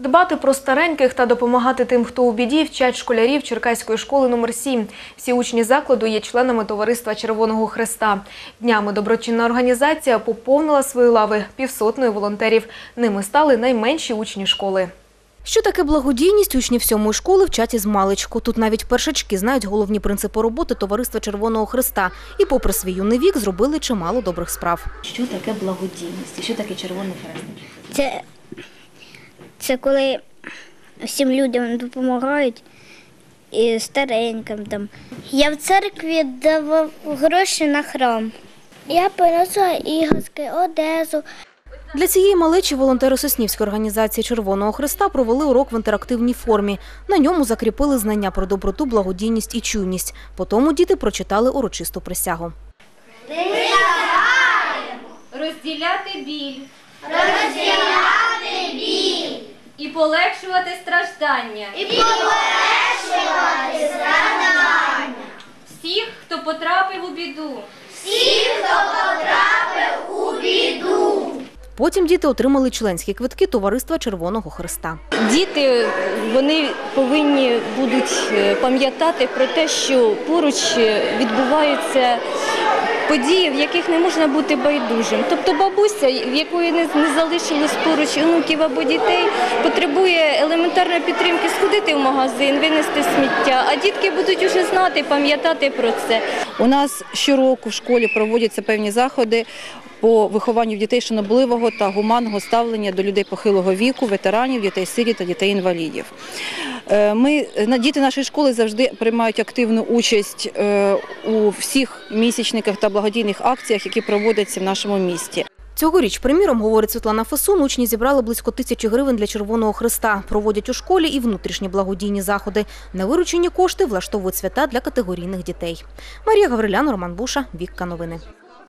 Дбати про стареньких та допомагати тим, хто у біді, вчать школярів Черкаської школи номер 7 Всі учні закладу є членами товариства Червоного Хреста. Днями доброчинна організація поповнила свої лави півсотнею волонтерів. Ними стали найменші учні школи. Що таке благодійність, учні сьомої школи вчать із маличку. Тут навіть першачки знають головні принципи роботи товариства Червоного Хреста. І попри свій юний вік зробили чимало добрих справ. Що таке благодійність? Що таке червоний хрест? Це, це коли всім людям допомагають і стареньким там. Я в церкві давав гроші на храм. Я приносила іграшки, одежу. Для цієї малечі волонтери Соснівської організації Червоного Хреста провели урок в інтерактивній формі. На ньому закріпили знання про доброту, благодійність і чуйність. Потім діти прочитали урочисту присягу. розділяти біль. Розділяти біль. І полегшувати страждання. І полегшувати страждання. Всіх, хто потрапив у біду. Всіх, хто потрапив у біду. Потім діти отримали членські квитки товариства Червоного Хреста. Діти вони повинні будуть е, пам'ятати про те, що поруч е, відбуваються події, в яких не можна бути байдужим. Тобто бабуся, в якої не, залишилось поруч онуків або дітей, потребує елементарної підтримки сходити в магазин, винести сміття. А дітки будуть уже знати, пам'ятати про це. У нас щороку в школі проводяться певні заходи по вихованню дітей шанобливого та гуманного ставлення до людей похилого віку, ветеранів, дітей сиріт та дітей інвалідів. Е, Ми на- діти нашої школи завжди приймають активну участь е, у всіх місячниках та благодійних акціях, які проводяться в нашому місті. Цьогоріч, приміром, говорить Світлана Фесун, учні зібрали близько тисячі гривень для Червоного Хреста. Проводять у школі і внутрішні благодійні заходи. На виручені кошти влаштовують свята для категорійних дітей. Марія Гаврилян, Роман Буша, Вікка Новини.